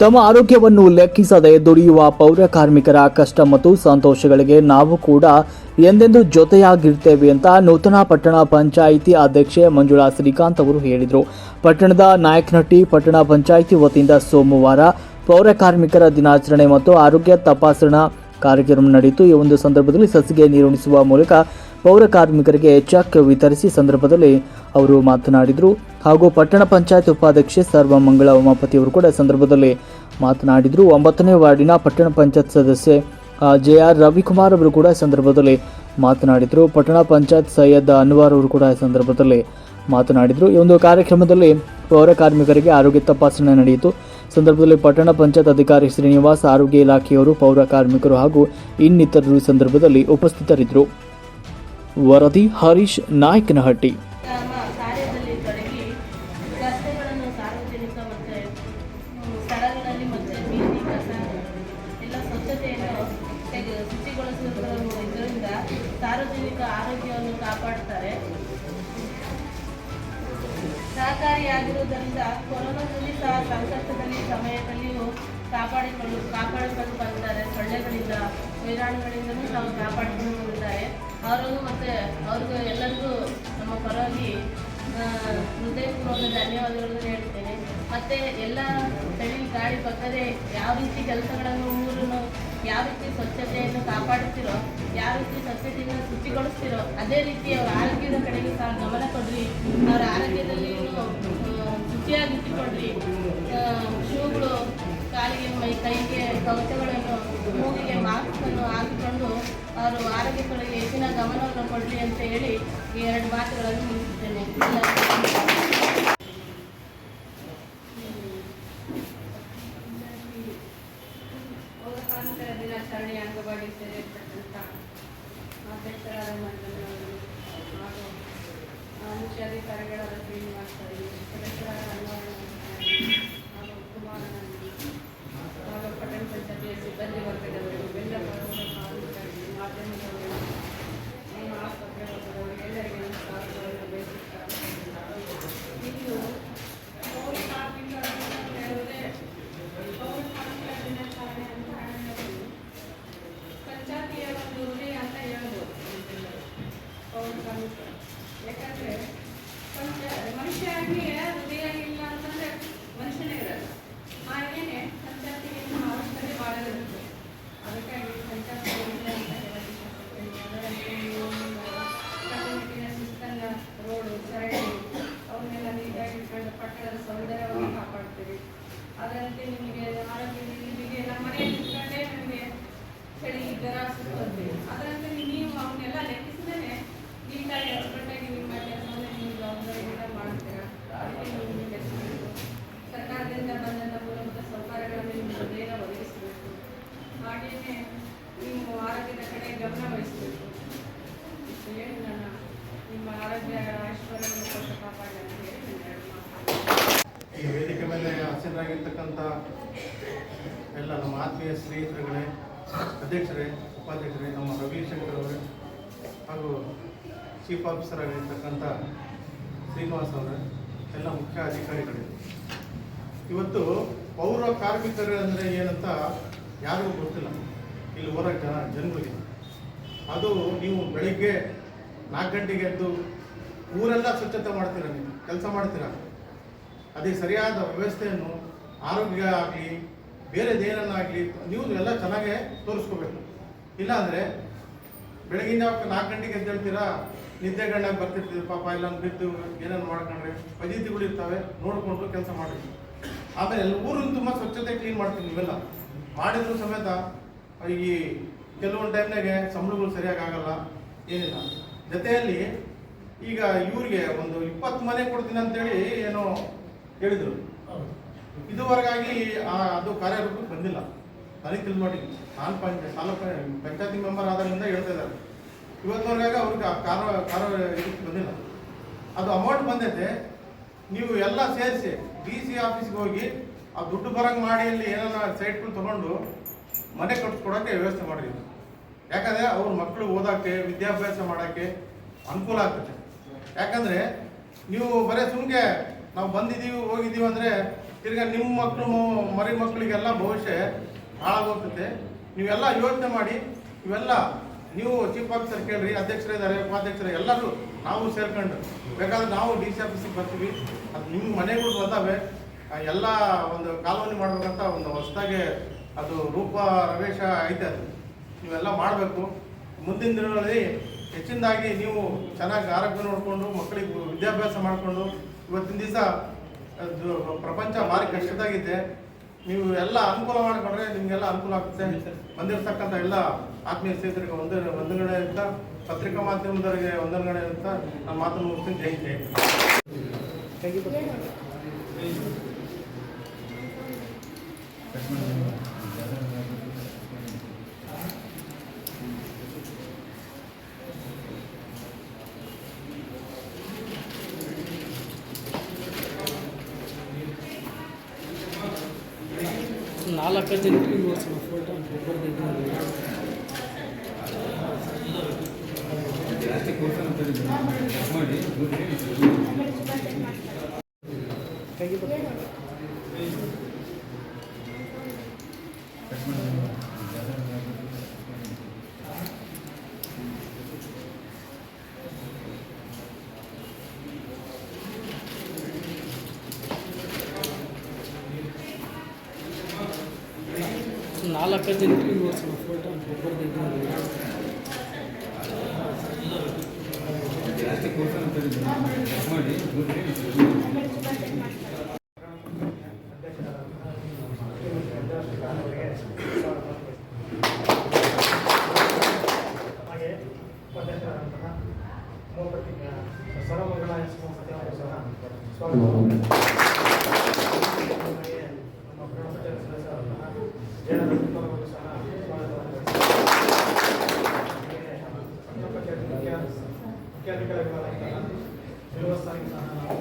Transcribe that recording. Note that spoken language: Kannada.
ತಮ್ಮ ಆರೋಗ್ಯವನ್ನು ಲೆಕ್ಕಿಸದೆ ದುಡಿಯುವ ಪೌರ ಕಾರ್ಮಿಕರ ಕಷ್ಟ ಮತ್ತು ಸಂತೋಷಗಳಿಗೆ ನಾವು ಕೂಡ ಎಂದೆಂದು ಜೊತೆಯಾಗಿರ್ತೇವೆ ಅಂತ ನೂತನ ಪಟ್ಟಣ ಪಂಚಾಯಿತಿ ಅಧ್ಯಕ್ಷೆ ಮಂಜುಳಾ ಶ್ರೀಕಾಂತ್ ಅವರು ಹೇಳಿದರು. ಪಟ್ಟಣದ ನಾಯಕನಹಟ್ಟಿ ಪಟ್ಟಣ ಪಂಚಾಯಿತಿ ವತಿಯಿಂದ ಸೋಮವಾರ ಪೌರ ಕಾರ್ಮಿಕರ ದಿನಾಚರಣೆ ಮತ್ತು ಆರೋಗ್ಯ ತಪಾಸಣಾ ಕಾರ್ಯಕ್ರಮ ನಡೆಯಿತು. ಈ ಒಂದು ಸಂದರ್ಭದಲ್ಲಿ ಸಸಿಗೆ ನೀರುಣಿಸುವ ಮೂಲಕ ಪೌರ ಕಾರ್ಮಿಕರಿಗೆ ಚೆಕ್ ವಿತರಿಸಿ ಸಂದರ್ಭದಲ್ಲಿ ಅವರು ಮಾತನಾಡಿದರು. ಹಾಗೂ ಪಟ್ಟಣ ಪಂಚಾಯತ್ ಉಪಾಧ್ಯಕ್ಷೆ ಸರ್ವಮಂಗಳ ಉಮಾಪತಿ ಅವರು ಕೂಡ ಸಂದರ್ಭದಲ್ಲಿ ಮಾತನಾಡಿದರು. ಒಂಬತ್ತನೇ ವಾರ್ಡಿನ ಪಟ್ಟಣ ಪಂಚಾಯತ್ ಸದಸ್ಯೆ ಜೆ ಆರ್ ರವಿಕುಮಾರ್ ಅವರು ಕೂಡ ಸಂದರ್ಭದಲ್ಲಿ ಮಾತನಾಡಿದರು. ಪಟ್ಟಣ ಪಂಚಾಯತ್ ಸೈಯದ್ ಅನ್ವಾರ್ ಅವರು ಕೂಡ ಸಂದರ್ಭದಲ್ಲಿ ಮಾತನಾಡಿದರು. ಈ ಒಂದು ಕಾರ್ಯಕ್ರಮದಲ್ಲಿ ಪೌರ ಕಾರ್ಮಿಕರಿಗೆ ಆರೋಗ್ಯ ತಪಾಸಣೆ ನಡೆಯಿತು. ಸಂದರ್ಭದಲ್ಲಿ ಪಟ್ಟಣ ಪಂಚಾಯತ್ ಅಧಿಕಾರಿ ಶ್ರೀನಿವಾಸ್, ಆರೋಗ್ಯ ಇಲಾಖೆಯವರು, ಪೌರ ಕಾರ್ಮಿಕರು ಹಾಗೂ ಇನ್ನಿತರರು ಸಂದರ್ಭದಲ್ಲಿ ಉಪಸ್ಥಿತರಿದ್ದರು. ವರದಿ ಹರೀಶ್ ನಾಯಕನಹಟ್ಟಿ. ಸಾರ್ವಜನಿಕ ಆರೋಗ್ಯವನ್ನು ಕಾಪಾಡ್ತಾರೆ. ಸಹಕಾರಿಯಾಗಿರುವುದರಿಂದ ಕೊರೋನಾದಲ್ಲಿ ಸಹ ಸಂಕಷ್ಟದಲ್ಲಿ, ಸಮಯದಲ್ಲಿಯೂ ಕಾಪಾಡಿಕೊಂಡು ಕಾಪಾಡಿಕೊಂಡು ಬಂದಿದ್ದಾರೆ. ಸೊಳ್ಳೆಗಳಿಂದ ವೈರಾಣುಗಳಿಂದಲೂ ನಾವು ಕಾಪಾಡಿಕೊಂಡು ಬಂದಿದ್ದಾರೆ ಅವರಿಗೂ ಮತ್ತು ಅವ್ರಿಗೂ ಎಲ್ಲರಿಗೂ ನಮ್ಮ ಪರವಾಗಿ ಹೃದಯಪೂರ್ವಕ ಧನ್ಯವಾದಗಳನ್ನು ಹೇಳ್ತೇನೆ. ಮತ್ತು ಎಲ್ಲ ಚಳಿ ಗಾಳಿ ಬಗ್ಗದೆ ಯಾವ ರೀತಿ ಕೆಲಸಗಳನ್ನು ಊರನ್ನು ಯಾವ ರೀತಿ ಸ್ವಚ್ಛತೆಯನ್ನು ಕಾಪಾಡುತ್ತೀರೋ, ಯಾವ ರೀತಿ ಸ್ವಚ್ಛತೆಯನ್ನು ಶುಚಿಗೊಳಿಸ್ತಿರೋ, ಅದೇ ರೀತಿ ಅವರ ಆರೋಗ್ಯದ ಕಡೆಗೆ ಸಹ ಗಮನ ಕೊಡ್ರಿ. ಅವರ ಆರೋಗ್ಯದಲ್ಲಿ ಶುಚಿಯಾಗಿಟ್ಟುಕೊಡ್ರಿ. ಶೂಗಳು, ಕಾಲಿಗೆ ಮೈ, ಕೈಗೆ ಕವಚಗಳನ್ನು, ಮೂಗಿಗೆ ಮಾಸ್ಕನ್ನು ಹಾಕಿಕೊಂಡು ಅವರು ಆರೋಗ್ಯ ಕಡೆಗೆ ಹೆಚ್ಚಿನ ಗಮನವನ್ನು ಕೊಡ್ರಿ ಅಂತ ಹೇಳಿ ಈ ಎರಡು ಮಾತುಗಳನ್ನು ಮುಗಿಸುತ್ತೇನೆ. ಮಂಡಲವರು ಹಾಗೂ ಆ, ಮುಖ್ಯಾಧಿಕಾರಿಗಳಾದ ಶ್ರೀನಿವಾಸ ಸದಸ್ಯರಾದ ಅನ್ವರ್ ಹಾಗೂ ಕುಮಾರನಂದಿ ಹಾಗೂ ಪಟ್ಟಣ ಪಂಚಾಯತಿಯ ಸಿಬ್ಬಂದಿ ವರ್ಗದವರು ಎಲ್ಲ ಪೌರ ಕಾರ್ಮಿಕರಿಗೆ ಮಾಧ್ಯಮದವರು ನಮ್ಮ ಆಸ್ಪತ್ರೆ ವರ್ಗದವರು ಎಲ್ಲರಿಗೆ ನಮಸ್ಕಾರಗಳನ್ನು ಬಯಸುತ್ತಾರೆ ಇನ್ನು ಪೌರ ಕಾರ್ಮಿಕರು ಅಂತ ಹೇಳಿದ್ರೆ ಪೌರ ಕಾರ್ಮಿಕರ ದಿನಾಚರಣೆ ಅಂತ ಹೇಳಿದ್ರೆ ಪಂಚಾಯತಿಯ ಒಂದು ಹೃದಯ ಅಂತ ಹೇಳ್ಬೋದು ಪೌರ ಕಾರ್ಮಿಕರು ಯಾಕಂದ್ರೆ ಪಂಚ ಮನುಷ್ಯನಿಗೆ ಹೃದಯ ಇಲ್ಲ ಅಂತಂದ್ರೆ ಮನುಷ್ಯನೇ ಇರಲ್ಲ ಹಾಗೇನೆ ಪಂಚಾಯತಿಗೆ ನಮ್ಮ ಅವಶ್ಯಕತೆ ಭಾಳ ಇರುತ್ತೆ ಅದಕ್ಕಾಗಿ ಪಂಚಾಯತಿ ಹೃದಯ ಅಂತ ಹೇಳೋದು ಇಷ್ಟಪಡ್ತೀನಿ ಅದರಲ್ಲಿ ನೀವು ಕಟ್ಟುನಿಟ್ಟಿನ ಶಿಸ್ತನ್ನ ರೋಡು ಸರಳಿ ಅವನ್ನೆಲ್ಲ ನೀಟಾಗಿ ಇಟ್ಕೊಂಡು ಪಟ್ಟಣದ ಸೌಂದರ್ಯವನ್ನು ಕಾಪಾಡ್ತೀವಿ ಅದರಂತೆ ನಿಮಗೆ ಆರೋಗ್ಯ ನಿಮಗೆ ನಮ್ಮ ಮನೆಯಲ್ಲಿ ಇಟ್ಕೊಂಡೇ ನಿಮಗೆ ಚಳಿ ಜ್ವರ ಸುತ್ತಂತೆ ಅದರಂತೆ ನೀವು ಅವನ್ನೆಲ್ಲ ಲೆಕ್ಕಿಸದೇ ನೀಟಾಗಿ ಅಚ್ಚುಕಟ್ಟಾಗಿ ನಿಮ್ಮ ಕೆಲಸವನ್ನು ನೀವು ಜವಾಬ್ದಾರಿಯಿಂದ ಮಾಡ್ತೀರಾ ಅದಕ್ಕೆ ನೀವು ನಿಮಗೆ ಲೆಕ್ಕಿಸಬೇಕು ಸರ್ಕಾರದಿಂದ ಬಂದಂಥ ಮೂಲಭೂತ ಸೌಕರ್ಯಗಳನ್ನು ನೀವು ಬೇಗ ಒದಗಿಸಬೇಕು ಹಾಗೆಯೇ ನೀವು ಆರೋಗ್ಯದ ಕಡೆ ಗಮನ ವಹಿಸಬೇಕು ಇಷ್ಟು ಹೇಳಿ ನಾನು ನಿಮ್ಮ ಆರೋಗ್ಯ ಐಶ್ವರ್ಯವನ್ನು ಕೊಟ್ಟು ಕಾಪಾಡಿ ಅಂತ ಹೇಳಿ ನಾನು ಎರಡು ಮಾತು ಈ ವೇದಿಕೆ ಮೇಲೆ ಹಾಸನರಾಗಿರ್ತಕ್ಕಂಥ ಎಲ್ಲ ನಮ್ಮ ಆತ್ಮೀಯ ಸ್ನೇಹಿತರುಗಳೇ, ಅಧ್ಯಕ್ಷರೇ, ಉಪಾಧ್ಯಕ್ಷರೇ, ನಮ್ಮ ರವಿಶಂಕರ್ ಅವರೇ ಹಾಗೂ ಚೀಫ್ ಆಫೀಸರ್ ಆಗಿರ್ತಕ್ಕಂಥ ಶ್ರೀನಿವಾಸ್ ಅವರೇ, ಎಲ್ಲ ಮುಖ್ಯ ಅಧಿಕಾರಿಗಳೇ. ಇವತ್ತು ಪೌರ ಕಾರ್ಮಿಕರು ಅಂದರೆ ಏನಂತ ಯಾರಿಗೂ ಗೊತ್ತಿಲ್ಲ. ಇಲ್ಲಿ ಹೊರ ಜನ, ಜನಗಳಿಗೆ. ಅದು ನೀವು ಬೆಳಿಗ್ಗೆ ನಾಲ್ಕು ಗಂಟೆಗೆ ಎದ್ದು ಊರೆಲ್ಲ ಸ್ವಚ್ಛತೆ ಮಾಡ್ತೀರ ನೀವು? ಕೆಲಸ ಮಾಡ್ತೀರ? ಅದಕ್ಕೆ ಸರಿಯಾದ ವ್ಯವಸ್ಥೆಯನ್ನು ಆರೋಗ್ಯ ಆಗಲಿ ಬೇರೆದೇನನ್ನಾಗಲಿ ನೀವು ಎಲ್ಲ ಚೆನ್ನಾಗೇ ತೋರಿಸ್ಕೋಬೇಕು. ಇಲ್ಲಾಂದರೆ ಬೆಳಗಿನ ನಾಲ್ಕು ಗಂಟೆಗೆ ಎದ್ದೇಳ್ತೀರಾ? ನಿದ್ದೆಗಣ್ಣಾಗಿ ಬರ್ತಿರ್ತೀವಿ ಪಾಪ ಇಲ್ಲ ಬಿದ್ದು ಏನೇನು ಮಾಡ್ಕೊಂಡ್ರೆ ಪದ್ಧತಿಗಳು ಇರ್ತವೆ. ನೋಡಿಕೊಂಡು ಕೆಲಸ ಮಾಡಿದ್ವಿ ಆಮೇಲೆ ಊರನ್ನು ತುಂಬ ಸ್ವಚ್ಛತೆ ಕ್ಲೀನ್ ಮಾಡ್ತೀವಿ ನೀವೆಲ್ಲ. ಮಾಡಿದ್ರು ಸಮೇತ ಈ ಕೆಲವೊಂದು ಟೈಮ್ನಾಗೆ ಸಂಬಳಗಳು ಸರಿಯಾಗಿ ಆಗಲ್ಲ, ಏನಿಲ್ಲ. ಜೊತೆಯಲ್ಲಿ ಈಗ ಇವ್ರಿಗೆ ಒಂದು ಇಪ್ಪತ್ತು ಮನೆ ಕೊಡ್ತೀನಿ ಅಂತೇಳಿ ಏನೋ ಹೇಳಿದರು. ಇದುವರೆಗಾಗಿ ಅದು ಕಾರ್ಯರೂಪಕ್ಕೆ ಬಂದಿಲ್ಲ. ನನಗೆ ತಿಳಿದು ನೋಡಿ ನಾನು ಪಂಚ ತಾಲೂಕು ಪಂಚಾಯತಿ ಮೆಂಬರ್ ಆದ್ರಿಂದ ಹೇಳ್ತಾ ಇದ್ದಾರೆ. ಇವತ್ತುವರೆಗಾಗಿ ಅವ್ರಿಗೆ ಕಾರ ಕಾರ ಇದಕ್ಕೆ ಬಂದಿಲ್ಲ. ಅದು ಅಮೌಂಟ್ ಬಂದೈತೆ. ನೀವು ಎಲ್ಲ ಸೇರಿಸಿ ಡಿ ಸಿ ಆಫೀಸ್ಗೆ ಹೋಗಿ, ಆ ದುಡ್ಡು ಬರಂಗೆ ಮಾಡಿ ಅಲ್ಲಿ ಏನಾರ ಸೈಟ್ಗಳು ತೊಗೊಂಡು ಮನೆ ಕಟ್ಸ್ಕೊಡೋಕ್ಕೆ ವ್ಯವಸ್ಥೆ ಮಾಡಿ ಯಾಕಂದರೆ ಅವ್ರ ಮಕ್ಕಳು ಓದೋಕ್ಕೆ ವಿದ್ಯಾಭ್ಯಾಸ ಮಾಡೋಕ್ಕೆ ಅನುಕೂಲ ಆಗ್ತದೆ ಯಾಕಂದರೆ ನೀವು ಬರೀ ಸುಮ್ಗೆ ನಾವು ಬಂದಿದ್ದೀವಿ ಹೋಗಿದ್ದೀವಿ ಅಂದರೆ ತಿರ್ಗಾ ನಿಮ್ಮ ಮಕ್ಕಳು ಮರಿ ಮಕ್ಕಳಿಗೆಲ್ಲ ಭವಿಷ್ಯ ಹಾಳಾಗೋಗ್ತದೆ ನೀವೆಲ್ಲ ಯೋಚನೆ ಮಾಡಿ, ಇವೆಲ್ಲ ನೀವು ಚೀಫ್ ಆಫೀಸರ್ ಕೇಳ್ರಿ ಅಧ್ಯಕ್ಷರಿದ್ದಾರೆ ಉಪಾಧ್ಯಕ್ಷರೇ, ಎಲ್ಲರೂ ನಾವು ಸೇರ್ಕೊಂಡು, ಬೇಕಾದ್ರೆ ನಾವು ಡಿ ಸಿ ಆಫೀಸಿಗೆ ಬರ್ತೀವಿ. ಅದು ನಿಮ್ಮ ಮನೆಗಳು ಬಂದಾವೆ ಎಲ್ಲ ಒಂದು ಕಾಲೋನಿ ಮಾಡಬೇಕಂತ ಒಂದು ಹೊಸದಾಗೆ ಅದು ರೂಪ ರವೇಶ ಐತೆ ಅದು. ನೀವೆಲ್ಲ ಮಾಡಬೇಕು. ಮುಂದಿನ ದಿನಗಳಲ್ಲಿ ಹೆಚ್ಚಿನದಾಗಿ ನೀವು ಚೆನ್ನಾಗಿ ಆರೋಗ್ಯ ನೋಡಿಕೊಂಡು, ಮಕ್ಕಳಿಗೆ ವಿದ್ಯಾಭ್ಯಾಸ ಮಾಡಿಕೊಂಡು, ಇವತ್ತಿನ ದಿವಸ ಪ್ರಪಂಚ ಭಾರಿ ಕಷ್ಟದಾಗಿದೆ. ನೀವು ಎಲ್ಲ ಅನುಕೂಲ ಮಾಡಿಕೊಂಡ್ರೆ ನಿಮಗೆಲ್ಲ ಅನುಕೂಲ ಆಗುತ್ತೆ. ಬಂದಿರತಕ್ಕಂಥ ಎಲ್ಲ ಆತ್ಮೀಯ ಸ್ನೇಹಿತರಿಗೆ ಒಂದೇ ವಂದನೆ ಅಂತ ಪತ್ರಿಕಾ ಮಾಧ್ಯಮದವರಿಗೆ ವಂದನೆ ಅಂತ ನಾನು ಮಾತನ್ನು ಮುಗಿಸ್ತೀನಿ. ಜೈ ಜೈ ನಾಲ್ಕು ಜನಕ್ಕೆ ಓಡಿಸೋಣ ಫೋಟೋ ಬರ್ದಿದ್ದು ನಾಲ್ಕು ಜನಕ್ಕೆ ಓಡಿಸೋಣ ಫೋಟೋ ಸರ್ವಮಂಗಳ ಸಹ ಸ್ವಾಗತ ಹಾಗೆ ನಮ್ಮ ಗ್ರಾಮ ಪಂಚಾಯತ್ ಸದಸ್ಯರಾದಂತಹ ಜಯರಾಜ್ ಅವರು ಸಹ ಸ್ವಾಗತವನ್ನು ಹಾಗೆ ಪಟ್ಟಣ ಪಂಚಾಯತ್ ಮುಖ್ಯ ಮುಖ್ಯಾಧಿಕಾರಿಗಳಾದಂತಹ ದೇವಸ್ಥಾನಕ್ಕೆ ಸಹ